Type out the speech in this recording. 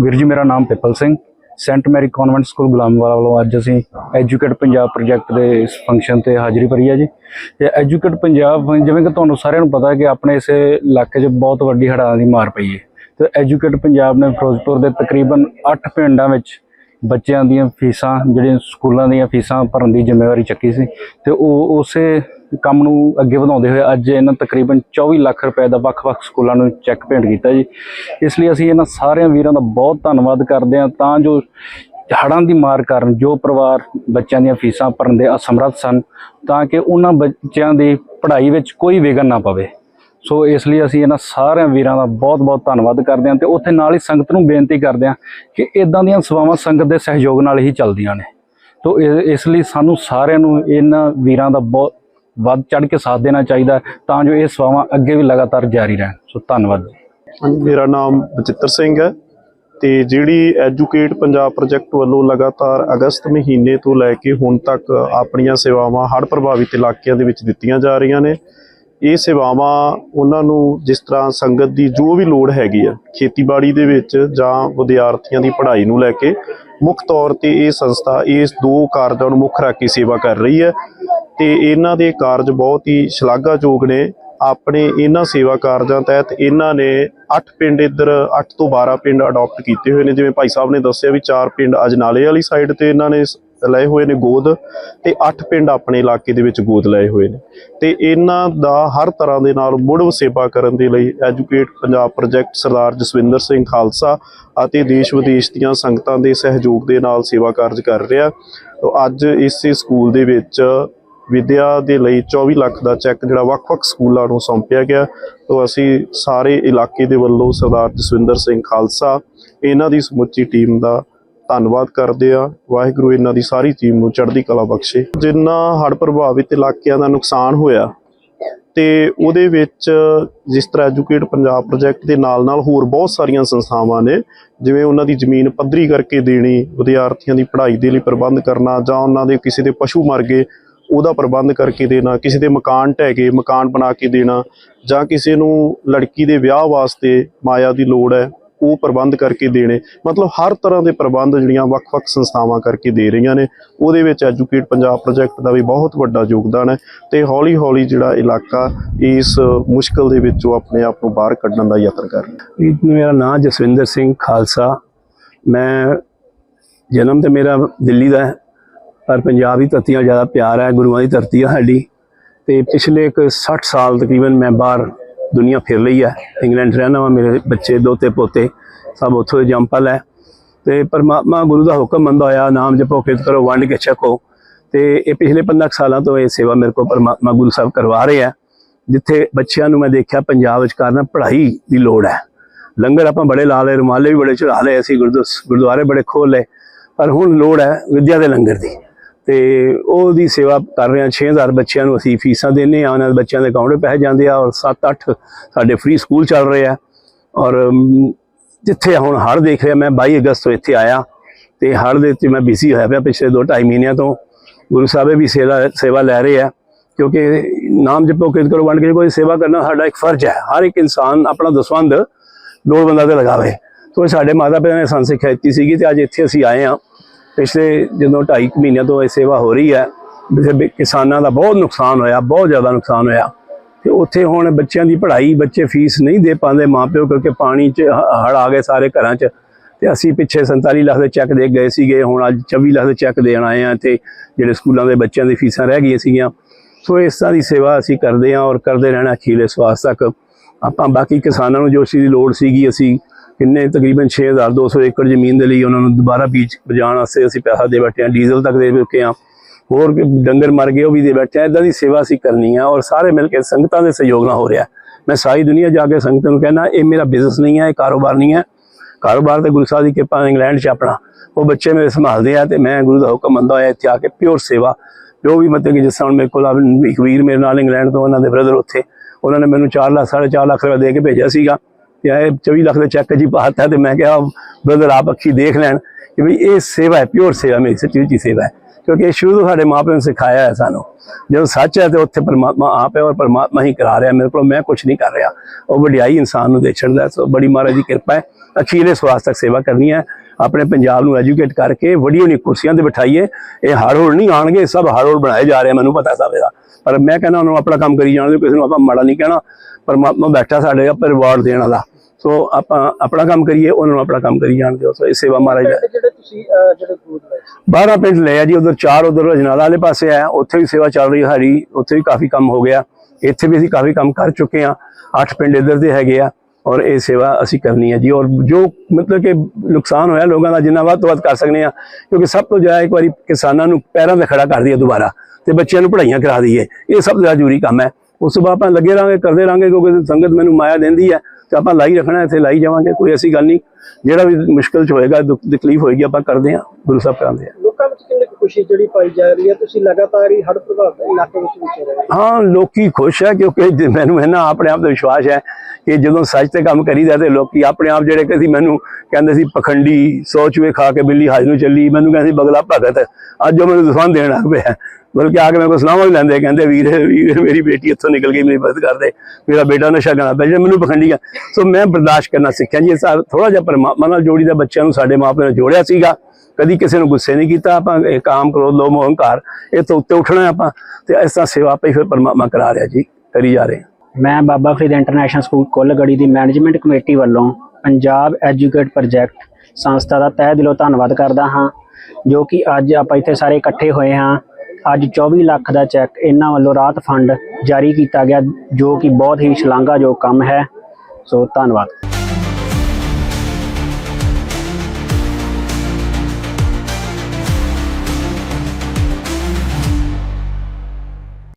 ਵੀਰ ਜੀ, ਮੇਰਾ ਨਾਮ Pipal Singh. Saint Mary convent school Gulamwala ਵੱਲੋਂ ਅੱਜ ਅਸੀਂ ਐਜੂਕੇਟ ਪੰਜਾਬ ਪ੍ਰੋਜੈਕਟ ਦੇ ਇਸ ਫੰਕਸ਼ਨ ਤੇ ਹਾਜ਼ਰੀ ਭਰੀ ਹੈ ਜੀ। ਤੇ ਐਜੂਕੇਟ ਪੰਜਾਬ ਜਿਵੇਂ ਕਿ ਤੁਹਾਨੂੰ ਸਾਰਿਆਂ ਨੂੰ ਪਤਾ ਹੈ ਕਿ ਆਪਣੇ ਇਸ ਇਲਾਕੇ 'ਚ ਬਹੁਤ ਵੱਡੀ ਹੜ੍ਹਾਂ ਦੀ ਮਾਰ ਪਈ ਹੈ। ਤੇ ਐਜੂਕੇਟ ਪੰਜਾਬ ਨੇ ਫਿਰੋਜ਼ਪੁਰ ਦੇ ਤਕਰੀਬਨ 8 ਪਿੰਡਾਂ ਵਿੱਚ ਬੱਚਿਆਂ ਦੀਆਂ ਫੀਸਾਂ, ਜਿਹੜੀਆਂ ਸਕੂਲਾਂ ਦੀਆਂ ਫੀਸਾਂ ਭਰਨ ਦੀ ਜ਼ਿੰਮੇਵਾਰੀ ਚੱਕੀ ਸੀ। ਤੇ ਉਹ ਉਸੇ ਕੰਮ ਨੂੰ ਅੱਗੇ ਵਧਾਉਂਦੇ ਹੋਏ ਅੱਜ ਇਹਨਾਂ ਤਕਰੀਬਨ 24 ਲੱਖ ਰੁਪਏ ਦਾ ਵੱਖ-ਵੱਖ ਸਕੂਲਾਂ ਨੂੰ ਚੈੱਕ ਭੇਂਟ ਕੀਤਾ ਜੀ। ਇਸ ਲਈ ਅਸੀਂ ਇਹਨਾਂ ਸਾਰਿਆਂ ਵੀਰਾਂ ਦਾ ਬਹੁਤ ਧੰਨਵਾਦ ਕਰਦੇ ਹਾਂ। ਤਾਂ ਜੋ ਹੜ੍ਹਾਂ ਦੀ ਮਾਰ ਕਾਰਨ ਜੋ ਪਰਿਵਾਰ ਬੱਚਿਆਂ ਦੀਆਂ ਫੀਸਾਂ ਭਰਨ ਦੇ ਅਸਮਰੱਥ ਸਨ, ਤਾਂ ਕਿ ਉਹਨਾਂ ਬੱਚਿਆਂ ਦੀ ਪੜ੍ਹਾਈ ਵਿੱਚ ਕੋਈ ਵਿਘਨ ਨਾ ਪਵੇ। ਸੋ ਇਸ ਲਈ ਅਸੀਂ ਇਹਨਾਂ ਸਾਰਿਆਂ ਵੀਰਾਂ ਦਾ ਬਹੁਤ-ਬਹੁਤ ਧੰਨਵਾਦ ਕਰਦੇ ਹਾਂ ਤੇ ਉੱਥੇ ਨਾਲ ਹੀ ਸੰਗਤ ਨੂੰ ਬੇਨਤੀ ਕਰਦੇ ਹਾਂ ਕਿ ਇਦਾਂ ਦੀਆਂ ਸੇਵਾਵਾਂ ਸੰਗਤ ਦੇ ਸਹਿਯੋਗ ਨਾਲ ਹੀ ਚੱਲਦੀਆਂ ਨੇ। ਤੋ ਇਹ- ਇਸ ਲਈ ਸਾਨੂੰ ਸਾਰਿਆਂ ਨੂੰ ਇਹਨਾਂ ਵੀਰਾਂ ਦਾ ਬਹੁਤ ਵੱਧ ਚੜ ਕੇ ਸਾਥ ਦੇਣਾ ਚਾਹੀਦਾ ਤਾਂ ਜੋ ਇਹ ਸੇਵਾਵਾਂ ਅੱਗੇ ਵੀ ਲਗਾਤਾਰ ਜਾਰੀ ਰਹਿਣ। ਸੋ ਧੰਨਵਾਦ ਜੀ। ਹਾਂਜੀ, ਮੇਰਾ ਨਾਮ ਬਚਿੱਤਰ ਸਿੰਘ ਹੈ ਤੇ ਜਿਹੜੀ ਐਜੂਕੇਟ ਪੰਜਾਬ ਪ੍ਰੋਜੈਕਟ ਵੱਲੋਂ ਲਗਾਤਾਰ ਅਗਸਤ ਮਹੀਨੇ ਤੋਂ ਲੈ ਕੇ ਹੁਣ ਤੱਕ ਆਪਣੀਆਂ ਸੇਵਾਵਾਂ ਹੜ੍ਹ ਪ੍ਰਭਾਵਿਤ ਇਲਾਕਿਆਂ ਦੇ ਵਿੱਚ ਦਿੱਤੀਆਂ ਜਾ ਰਹੀਆਂ ਨੇ। ਇਹ ਸੇਵਾਵਾਂ ਉਹਨਾਂ ਨੂੰ ਜਿਸ ਤਰ੍ਹਾਂ ਸੰਗਤ ਦੀ ਜੋ ਵੀ ਲੋੜ ਹੈਗੀ ਆ, ਖੇਤੀਬਾੜੀ ਦੇ ਵਿੱਚ ਜਾਂ ਵਿਦਿਆਰਥੀਆਂ ਦੀ ਪੜ੍ਹਾਈ ਨੂੰ ਲੈ ਕੇ, ਮੁੱਖ ਤੌਰ ਤੇ ਇਹ ਸੰਸਥਾ ਇਸ ਦੋ ਕਾਰਜਾਂ ਨੂੰ ਮੁੱਖ ਰੱਖ ਕੇ ਸੇਵਾ ਕਰ ਰਹੀ ਹੈ। ਤੇ ਇਹਨਾਂ ਦੇ ਕਾਰਜ ਬਹੁਤ ਹੀ ਸ਼ਲਾਘਾਯੋਗ ਨੇ। ਆਪਣੇ ਇਹਨਾਂ ਸੇਵਾ ਕਾਰਜਾਂ ਤਹਿਤ ਇਹਨਾਂ ਨੇ 8 ਪਿੰਡ ਇੱਧਰ 8 ਤੋਂ 12 ਪਿੰਡ ਅਡਾਪਟ ਕੀਤੇ ਹੋਏ ਨੇ। ਜਿਵੇਂ ਭਾਈ ਸਾਹਿਬ ਨੇ ਦੱਸਿਆ ਵੀ 4 ਪਿੰਡ ਅਜਨਾਲੇ ਵਾਲੀ ਸਾਈਡ ਤੇ ਇਹਨਾਂ ਨੇ ਸ- ਲਏ ਹੋਏ ਨੇ ਗੋਦ ਤੇ 8 ਪਿੰਡ ਆਪਣੇ ਇਲਾਕੇ ਦੇ ਵਿੱਚ ਗੋਦ ਲਏ ਹੋਏ ਨੇ। ਤੇ ਇਹਨਾਂ ਦਾ ਹਰ ਤਰ੍ਹਾਂ ਦੇ ਨਾਲ ਮੁੜ ਸੇਵਾ ਕਰਨ ਦੇ ਲਈ ਐਜੂਕੇਟ ਪੰਜਾਬ ਪ੍ਰੋਜੈਕਟ ਸਰਦਾਰ ਜਸਵਿੰਦਰ ਸਿੰਘ ਖਾਲਸਾ ਅਤੇ ਦੇਸ਼ ਵਿਦੇਸ਼ ਦੀਆਂ ਸੰਗਤਾਂ ਦੇ ਸਹਿਯੋਗ ਦੇ ਨਾਲ ਸੇਵਾ ਕਾਰਜ ਕਰ ਰਿਹਾ। ਤੋ ਅੱਜ ਇਸ ਸਕੂਲ ਦੇ ਵਿੱਚ ਵਿਦਿਆ ਦੇ ਲਈ 24 ਲੱਖ ਦਾ ਚੈੱਕ ਜਿਹੜਾ ਵੱਖ-ਵੱਖ ਸਕੂਲਾਂ ਨੂੰ ਸੌਂਪਿਆ ਗਿਆ। ਤੋ ਅਸੀਂ ਸਾਰੇ ਇਲਾਕੇ ਦੇ ਵੱਲੋਂ ਸਰਦਾਰ ਜਸਵਿੰਦਰ ਸਿੰਘ ਖਾਲਸਾ ਇਹਨਾਂ ਦੀ ਸਮੁੱਚੀ ਟੀਮ ਦਾ ਧੰਨਵਾਦ ਕਰਦੇ ਆ ਵਾਹਿਗੁਰੂ ਇਹਨਾਂ ਦੀ ਸਾਰੀ ਟੀਮ ਨੂੰ ਚੜ੍ਹਦੀ ਕਲਾ ਬਖਸ਼ੇ। ਜਿੰਨਾ ਹੜ੍ਹ ਪ੍ਰਭਾਵਿਤ ਇਲਾਕਿਆਂ ਦਾ ਨੁਕਸਾਨ ਹੋਇਆ ਤੇ ਉਹਦੇ ਵਿੱਚ ਜਿਸ ਤਰ੍ਹਾਂ ਐਜੂਕੇਟ ਪੰਜਾਬ ਪ੍ਰੋਜੈਕਟ ਦੇ ਨਾਲ ਨਾਲ ਹੋਰ ਬਹੁਤ ਸਾਰੀਆਂ ਸੰਸਥਾਵਾਂ ਨੇ, ਜਿਵੇਂ ਉਹਨਾਂ ਦੀ ਜ਼ਮੀਨ ਪੱਧਰੀ ਕਰਕੇ ਦੇਣੀ, ਵਿਦਿਆਰਥੀਆਂ ਦੀ ਪੜ੍ਹਾਈ ਦੇ ਲਈ ਪ੍ਰਬੰਧ ਕਰਨਾ ਜਾਂ ਉਹਨਾਂ ਦੇ ਕਿਸੇ ਦੇ ਪਸ਼ੂ ਮਰ ਗਏ ਉਹਦਾ ਪ੍ਰਬੰਧ ਕਰਕੇ ਦੇਣਾ, ਕਿਸੇ ਦੇ ਮਕਾਨ ਢਹਿ ਗਏ ਮਕਾਨ ਬਣਾ ਕੇ ਦੇਣਾ ਜਾਂ ਕਿਸੇ ਨੂੰ ਲੜਕੀ ਦੇ ਵਿਆਹ ਵਾਸਤੇ ਮਾਇਆ ਦੀ ਲੋੜ ਹੈ, ਉਹ ਪ੍ਰਬੰਧ ਕਰਕੇ ਦੇਣੇ। ਮਤਲਬ ਹਰ ਤਰ੍ਹਾਂ ਦੇ ਪ੍ਰਬੰਧ ਜਿਹੜੀਆਂ ਵੱਖ-ਵੱਖ ਸੰਸਥਾਵਾਂ ਕਰਕੇ ਦੇ ਰਹੀਆਂ ਨੇ, ਉਹਦੇ ਵਿੱਚ ਐਜੂਕੇਟ ਪੰਜਾਬ ਪ੍ਰੋਜੈਕਟ ਦਾ ਵੀ ਬਹੁਤ ਵੱਡਾ ਯੋਗਦਾਨ ਹੈ ਤੇ ਹੌਲੀ-ਹੌਲੀ ਜਿਹੜਾ ਇਲਾਕਾ ਇਸ ਮੁਸ਼ਕਲ ਦੇ ਵਿੱਚੋਂ ਆਪਣੇ ਆਪ ਨੂੰ ਬਾਹਰ ਕੱਢਣ ਦਾ ਯਤਨ ਕਰ ਰਿਹਾ। ਮੇਰਾ ਨਾਮ ਜਸਵਿੰਦਰ ਸਿੰਘ ਖਾਲਸਾ। ਮੈਂ ਜਨਮ ਤੇ ਮੇਰਾ ਦਿੱਲੀ ਦਾ ਹੈ। ਪਰ ਪੰਜਾਬ ਦੀ ਧਰਤੀ ਨਾਲ ਜ਼ਿਆਦਾ ਪਿਆਰ ਹੈ, ਗੁਰੂਆਂ ਦੀ ਧਰਤੀ ਹੈ ਸਾਡੀ। ਤੇ ਪਿਛਲੇ ਇੱਕ 60 ਸਾਲ ਤਕਰੀਬਨ ਮੈਂ ਬਾਹਰ ਦੁਨੀਆ ਫਿਰ ਲਈ ਹੈ। ਇੰਗਲੈਂਡ 'ਚ ਰਹਿਣਾ ਵਾ, ਮੇਰੇ ਬੱਚੇ, ਦੋਤੇ, ਪੋਤੇ, ਸਭ ਉੱਥੋਂ ਦੇ ਜੰਪਲ ਹੈ। ਤੇ ਪਰਮਾਤਮਾ ਗੁਰੂ ਦਾ ਹੁਕਮ ਮੰਨਦਾ ਹੋਇਆ, ਨਾਮ ਜਪੋ, ਕਿਰਤ ਕਰੋ, ਵੰਡ ਕੇ ਛਕੋ। ਤੇ ਇਹ ਪਿਛਲੇ 15 ਕੁ ਸਾਲਾਂ ਤੋਂ ਇਹ ਸੇਵਾ ਮੇਰੇ ਕੋਲ ਪਰਮਾਤਮਾ ਗੁਰੂ ਸਾਹਿਬ ਕਰਵਾ ਰਹੇ ਆ ਜਿੱਥੇ ਬੱਚਿਆਂ ਨੂੰ ਮੈਂ ਦੇਖਿਆ, ਪੰਜਾਬ ਵਿੱਚ ਕਰਨਾ ਪੜ੍ਹਾਈ ਦੀ ਲੋੜ ਹੈ। ਲੰਗਰ ਆਪਾਂ ਬੜੇ ਲਾ ਲਏ, ਰੁਮਾਲੇ ਵੀ ਬੜੇ ਚੜਾ ਲਏ ਅਸੀਂ ਗੁਰਦੁ- ਗੁਰਦੁਆਰੇ ਬੜੇ ਖੋਲ ਲਏ। ਪਰ ਹੁਣ ਲੋੜ ਹੈ ਵਿਦਿਆ ਦੇ ਲੰਗਰ ਦੀ। ਤੇ ਉਹਦੀ ਸੇਵਾ ਕਰ ਰਹੇ ਹਾਂ। 6000 ਬੱਚਿਆਂ ਨੂੰ ਅਸੀਂ ਫੀਸਾਂ ਦਿੰਦੇ ਆ ਉਹਨਾਂ ਦੇ ਬੱਚਿਆਂ ਦੇ ਅਕਾਊਂਟ ਪੈਸੇ ਜਾਂਦੇ ਆ ਔਰ 7-8 ਸਾਡੇ ਫ੍ਰੀ ਸਕੂਲ ਚੱਲ ਰਹੇ ਆ। ਔਰ ਜਿੱਥੇ ਹੁਣ ਹੜ੍ਹ ਦੇਖ ਰਿਹਾ ਮੈਂ 22 ਅਗਸਤ ਤੋਂ ਇੱਥੇ ਆਇਆ ਤੇ ਹੜ੍ਹ ਦੇ ਤੇ ਮੈਂ ਬਿਜ਼ੀ ਹੋਇਆ ਪਿਆ ਪਿਛਲੇ 2-2.5 ਮਹੀਨਿਆਂ ਤੋਂ। ਗੁਰੂ ਸਾਹਿਬ ਵੀ ਸੇਵਾ ਸੇਵਾ ਲੈ ਰਹੇ ਆ ਕਿਉਂਕਿ ਨਾਮ ਜਪੋ, ਕਿਰਤ ਕਰੋ, ਵੰਡ ਕੇ ਕੋਈ ਸੇਵਾ ਕਰਨਾ ਸਾਡਾ ਇੱਕ ਫਰਜ਼ ਹੈ। ਹਰ ਇੱਕ ਇਨਸਾਨ ਆਪਣਾ ਦਸਵੰਦ ਲੋੜਵੰਦਾਂ ਤੇ ਲਗਾਵੇ। ਤੋਂ ਸਾਡੇ ਮਾਤਾ ਪਿਤਾ ਨੇ ਸਾਨੂੰ ਸਿੱਖਿਆ ਦਿੱਤੀ ਸੀਗੀ ਤੇ ਅੱਜ ਇੱਥੇ ਅਸੀਂ ਆਏ ਆ ਪਿਛਲੇ ਜਦੋਂ 2.5 ਮਹੀਨਿਆਂ ਤੋਂ ਇਹ ਸੇਵਾ ਹੋ ਰਹੀ ਹੈ ਜਿੱਥੇ ਕਿਸਾਨਾਂ ਦਾ ਬਹੁਤ ਨੁਕਸਾਨ ਹੋਇਆ, ਬਹੁਤ ਜ਼ਿਆਦਾ ਨੁਕਸਾਨ ਹੋਇਆ। ਤੇ ਉੱਥੇ ਹੁਣ ਬੱਚਿਆਂ ਦੀ ਪੜ੍ਹਾਈ, ਬੱਚੇ ਫੀਸ ਨਹੀਂ ਦੇ ਪਾਉਂਦੇ ਮਾਪਿਓ ਕਿਉਂਕਿ ਪਾਣੀ 'ਚ ਹੜ ਆ ਗਏ ਸਾਰੇ ਘਰਾਂ 'ਚ। ਤੇ ਅਸੀਂ ਪਿੱਛੇ 47 ਲੱਖ ਦੇ ਚੈੱਕ ਦੇ ਗਏ ਸੀਗੇ, ਹੁਣ ਅੱਜ 24 ਲੱਖ ਦੇ ਚੈੱਕ ਦੇਣ ਆਏ ਆ ਤੇ ਜਿਹੜੇ ਸਕੂਲਾਂ ਦੇ ਬੱਚਿਆਂ ਦੀ ਫੀਸਾਂ ਰਹਿ ਗਈਆਂ ਸੀਗੀਆਂ। ਸੋ ਇਸ ਤਰ੍ਹਾਂ ਦੀ ਸੇਵਾ ਅਸੀਂ ਕਰਦੇ ਹਾਂ ਔਰ ਕਰਦੇ ਰਹਿਣਾ ਅਖੀਲੇ ਸਵਾਸ ਤੱਕ। ਆਪਾਂ ਬਾਕੀ ਕਿਸਾਨਾਂ ਨੂੰ ਜੋ ਚੀਜ਼ ਦੀ ਲੋੜ ਸੀਗੀ, ਅਸੀਂ ਕਿੰਨੇ ਤਕਰੀਬਨ 6200 ਏਕੜ ਜ਼ਮੀਨ ਦੇ ਲਈ ਉਹਨਾਂ ਨੂੰ ਦੁਬਾਰਾ ਬੀਜ ਬਜਾਉਣ ਵਾਸਤੇ ਅਸੀਂ ਪੈਸਾ ਦੇ ਬੈਠੇ ਹਾਂ, ਡੀਜ਼ਲ ਤੱਕ ਦੇ ਬੈਠੇ ਹਾਂ। ਹੋਰ ਡੰਗਰ ਮਰ ਗਏ, ਉਹ ਵੀ ਦੇ ਬੈਠੇ ਹਾਂ। ਇਦਾਂ ਦੀ ਸੇਵਾ ਅਸੀਂ ਕਰਨੀ ਆ ਔਰ ਸਾਰੇ ਮਿਲ ਕੇ ਸੰਗਤਾਂ ਦੇ ਸਹਿਯੋਗ ਨਾਲ ਹੋ ਰਿਹਾ ਮੈਂ ਸਾਰੀ ਦੁਨੀਆ ਜਾ ਕੇ ਸੰਗਤਾਂ ਨੂੰ ਕਹਿਣਾ ਇਹ ਮੇਰਾ ਬਿਜ਼ਨਸ ਨਹੀਂ ਹੈ, ਇਹ ਕਾਰੋਬਾਰ ਨਹੀਂ ਹੈ। ਕਾਰੋਬਾਰ ਤੇ ਗੁਰੂ ਸਾਹਿਬ ਦੀ ਕਿਰਪਾ ਇੰਗਲੈਂਡ 'ਚ ਆਪਣਾ, ਉਹ ਬੱਚੇ ਮੇਰੇ ਸੰਭਾਲਦੇ ਆ ਤੇ ਮੈਂ ਗੁਰੂ ਦਾ ਹੁਕਮ ਮੰਨਦਾ ਹੋਇਆ, ਇੱਥੇ ਆ ਕੇ ਪਿਓਰ ਸੇਵਾ। ਜੋ ਵੀ ਮਤਲਬ ਕਿ ਜਿਸ ਤਰ੍ਹਾਂ ਹੁਣ ਮੇਰੇ ਕੋਲ ਇੱਕ ਵੀਰ ਮੇਰੇ ਨਾਲ ਇੰਗਲੈਂਡ ਤੋਂ, ਉਹਨਾਂ ਦੇ ਬ੍ਰਦਰ ਉੱਥੇ, ਉਹਨਾਂ ਨੇ ਮੈਨੂੰ 4 ਲੱਖ 4.5 ਲੱਖ ਰੁਪਏ ਦੇ ਕੇ ਭੇਜਿਆ ਸੀਗਾ। ਤੇ ਇਹ 24 ਲੱਖ ਦਾ ਚੈੱਕ ਜੀ ਪਾਤਾ ਤੇ ਮੈਂ ਕਿਹਾ ਬ੍ਰਦਰ ਆਪ ਅੱਖੀ ਦੇਖ ਲੈਣ ਕਿ ਵੀ ਇਹ ਸੇਵਾ ਹੈ ਪਿਓਰ ਸੇਵਾ, ਮੇਰੀ ਸੱਚੀ ਜੀ ਸੇਵਾ ਹੈ। ਕਿਉਂਕਿ ਇਹ ਸ਼ੁਰੂ ਤੋਂ ਸਾਡੇ ਮਾਪਿਆਂ ਨੇ ਸਿਖਾਇਆ ਹੈ ਸਾਨੂੰ। ਜਦੋਂ ਸੱਚ ਹੈ ਤੇ ਉੱਥੇ ਪਰਮਾਤਮਾ ਆਪ ਹੈ ਔਰ ਪਰਮਾਤਮਾ ਹੀ ਕਰਾ ਰਿਹਾ ਮੇਰੇ ਕੋਲ ਮੈਂ ਕੁਝ ਨਹੀਂ ਕਰ ਰਿਹਾ। ਉਹ ਵਡਿਆਈ ਇਨਸਾਨ ਨੂੰ ਦੇ ਛੱਡਦਾ ਸੋ ਬੜੀ ਮਹਾਰਾਜ ਦੀ ਕਿਰਪਾ ਹੈ। ਅਖੀਰਲੇ ਸਵਾਸ ਤੱਕ ਸੇਵਾ ਕਰਨੀ ਹੈ। ਆਪਣੇ ਪੰਜਾਬ ਨੂੰ ਐਜੂਕੇਟ ਕਰਕੇ ਵੱਡੀਆਂ ਵੱਡੀਆਂ ਕੁਰਸੀਆਂ ਤੇ ਬਿਠਾਈਏ। ਇਹ ਹੋੜ ਨਹੀਂ ਆਣਗੇ ਸਭ ਹੋੜ ਬਣਾਏ ਜਾ ਰਹੇ ਮੈਨੂੰ ਪਤਾ ਸਭ ਇਹਦਾ। ਪਰ ਮੈਂ ਕਹਿੰਦਾ ਉਹਨੂੰ ਆਪਣਾ ਕੰਮ ਕਰੀ ਜਾਣ ਦਿਓ ਕਿਸੇ ਨੂੰ ਆਪਾਂ ਮਾੜਾ ਨਹੀਂ ਕਹਿਣਾ। ਪਰਮਾਤਮਾ ਬੈਠਾ ਸਾਡੇ ਉੱਪਰ ਰਿਵਾਰਡ ਦੇਣ ਵਾਲਾ। ਸੋ ਆਪਾਂ ਆਪਣਾ ਕੰਮ ਕਰੀਏ ਉਹਨਾਂ ਨੂੰ ਆਪਣਾ ਕੰਮ ਕਰੀ ਜਾਣ ਦਿਓ। ਸੋ ਇਹ ਸੇਵਾ ਮਹਾਰਾਜ ਦਾ ਜਿਹੜੇ ਤੁਸੀਂ ਜਿਹੜੇ ਗੋਦ ਲਏ 12 ਪਿੰਡ ਲਏ ਆ ਜੀ ਉਧਰ ਚਾਰ ਉਧਰ ਰਜਨਾਲਾ ਵਾਲੇ ਪਾਸੇ ਆ। ਉੱਥੇ ਵੀ ਸੇਵਾ ਚੱਲ ਰਹੀ ਹੈ ਸਾਡੀ ਉੱਥੇ ਵੀ ਕਾਫੀ ਕੰਮ ਹੋ ਗਿਆ। ਇੱਥੇ ਵੀ ਅਸੀਂ ਕਾਫੀ ਕੰਮ ਕਰ ਚੁੱਕੇ ਆ। ਅੱਠ ਪਿੰਡ ਇੱਧਰ ਦੇ ਹੈਗੇ ਆ। ਔਰ ਇਹ ਸੇਵਾ ਅਸੀਂ ਕਰਨੀ ਹੈ ਜੀ। ਔਰ ਜੋ ਮਤਲਬ ਕਿ ਨੁਕਸਾਨ ਹੋਇਆ ਲੋਕਾਂ ਦਾ, ਜਿੰਨਾ ਵੱਧ ਤੋਂ ਵੱਧ ਕਰ ਸਕਦੇ ਆ ਕਿਉਂਕਿ ਸਭ ਤੋਂ ਜ਼ਿਆਦਾ ਇੱਕ ਵਾਰੀ ਕਿਸਾਨਾਂ ਨੂੰ ਪੈਰਾਂ ਤੇ ਖੜਾ ਕਰ ਦਈਏ ਦੁਬਾਰਾ ਤੇ ਬੱਚਿਆਂ ਨੂੰ ਪੜ੍ਹਾਈਆਂ ਕਰਾ ਦਈਏ। ਇਹ ਸਭ ਤੋਂ ਜ਼ਿਆਦਾ ਜ਼ਰੂਰੀ ਕੰਮ ਹੈ। ਉਸ ਤੋਂ ਬਾਅਦ ਆਪਾਂ ਲੱਗੇ ਰਾਂਗੇ ਕਰਦੇ ਰਾਂਗੇ ਕਿਉਂਕਿ ਸੰਗਤ ਮੈਨੂੰ ਮਾਇਆ ਦਿੰਦੀ ਹੈ। ਤੇ ਆਪਾਂ ਲਾਈ ਰੱਖਣਾ, ਇੱਥੇ ਲਾਈ ਜਾਵਾਂਗੇ, ਕੋਈ ਐਸੀ ਗੱਲ ਨਹੀਂ। ਜਿਹੜਾ ਵੀ ਮੁਸ਼ਕਲ ਚ ਹੋਏਗਾ, ਦੁੱਖ ਤਕਲੀਫ ਹੋਏਗੀ, ਆਪਾਂ ਕਰਦੇ ਹਾਂ, ਗੁਰੂ ਸਾਹਿਬ ਕਰਾਉਂਦੇ ਆ। ਲੋਕਾਂ ਵਿੱਚ ਖੁਸ਼ੀ ਜਿਹੜੀ ਪਾਈ ਜਾ ਰਹੀ ਹੈ, ਤੁਸੀਂ ਲਗਾਤਾਰ ਹੀ ਹੜ੍ਹ ਪ੍ਰਭਾਵਿਤ ਇਲਾਕੇ ਵਿੱਚ ਵਿਚਰ ਰਹੇ ਹੋ। ਹਾਂ, ਲੋਕੀ ਖੁਸ਼ ਹੈ ਕਿਉਂਕਿ ਮੈਨੂੰ ਹੈ ਆਪਣੇ ਆਪ ਤੇ ਵਿਸ਼ਵਾਸ ਹੈ ਕਿ ਜਦੋਂ ਸੱਚ ਤੇ ਕੰਮ ਕਰੀਦਾ ਤੇ ਲੋਕੀ ਆਪਣੇ ਆਪ ਜਿਹੜੇ ਕਦੀ ਮੈਨੂੰ ਕਹਿੰਦੇ ਸੀ, ਪਖੰਡੀ ਸੋਚਵੇ ਖਾ ਕੇ ਬਿੱਲੀ ਹਜ ਨੂੰ ਚੱਲੀ, ਮੈਨੂੰ ਕਹਿੰਦੇ ਸੀ, ਬਗਲਾ ਭਗਤ, ਅੱਜ ਉਹ ਮੈਨੂੰ ਦੁਸਾਨ ਦੇਣ ਲੱਗ ਪਿਆ। ਬਲਕਿ ਆ ਕੇ ਮੇਰੇ ਕੋਲ ਸਲਾਹਾਂ ਵੀ ਲੈਂਦੇ, ਕਹਿੰਦੇ ਵੀਰ ਵੀਰ, ਮੇਰੀ ਬੇਟੀ ਇੱਥੋਂ ਨਿਕਲ ਗਈ, ਮੇਰੀ ਮਦਦ ਕਰਦੇ, ਮੇਰਾ ਬੇਟਾ ਨਸ਼ਾ ਕਰਨਾ ਪੈ ਜਿਹੜਾ ਮੈਨੂੰ ਪਖੰਡੀ ਆ ਸੋ ਮੈਂ ਬਰਦਾਸ਼ਤ ਕਰਨਾ ਸਿੱਖਿਆ ਜੀ ਥੋੜਾ ਜਿਹਾ ਪਰਮਾਤਮਾ ਨਾਲ ਜੋੜੀ ਦਾ ਬੱਚਿਆਂ ਨੂੰ ਸਾਡੇ ਮਾਪਿਆਂ ਨੇ ਜੋੜਿਆ ਸੀਗਾ। ਕਦੀ ਕਿਸੇ ਨੂੰ ਗੁੱਸੇ ਨਹੀਂ ਕੀਤਾ, ਆਪਾਂ ਇਹ ਕਾਮ ਕਰੋ, ਲੋਭ ਮੋਹ ਹੰਕਾਰ ਇਹ ਤੋਂ ਉੱਤੇ ਉੱਠਣਾ ਆਪਾਂ, ਤੇ ਇਸ ਤਰ੍ਹਾਂ ਸੇਵਾ ਆਪੇ ਫਿਰ ਪਰਮਾਤਮਾ ਕਰਾ ਰਿਹਾ ਜੀ, ਕਰੀ ਜਾ ਰਹੇ ਮੈਂ ਬਾਬਾ ਫਰੀਦ ਇੰਟਰਨੈਸ਼ਨਲ ਸਕੂਲ ਕੋਲਗੜੀ ਦੀ ਮੈਨੇਜਮੈਂਟ ਕਮੇਟੀ ਵੱਲੋਂ ਪੰਜਾਬ ਐਜੂਕੇਟ ਪ੍ਰੋਜੈਕਟ ਸੰਸਥਾ ਦਾ ਤਹਿ ਦਿਲੋਂ ਧੰਨਵਾਦ ਕਰਦਾ ਹਾਂ, ਜੋ ਕਿ ਅੱਜ ਆਪਾਂ ਇੱਥੇ ਸਾਰੇ ਇਕੱਠੇ ਹੋਏ ਹਾਂ। ਅੱਜ 24 ਲੱਖ ਦਾ ਚੈੱਕ ਇਹਨਾਂ ਵੱਲੋਂ ਰਾਹਤ ਫੰਡ ਜਾਰੀ ਕੀਤਾ ਗਿਆ, ਜੋ ਕਿ ਬਹੁਤ ਹੀ ਸ਼ਲਾਘਾਯੋਗ ਕੰਮ ਹੈ। ਸੋ ਧੰਨਵਾਦ।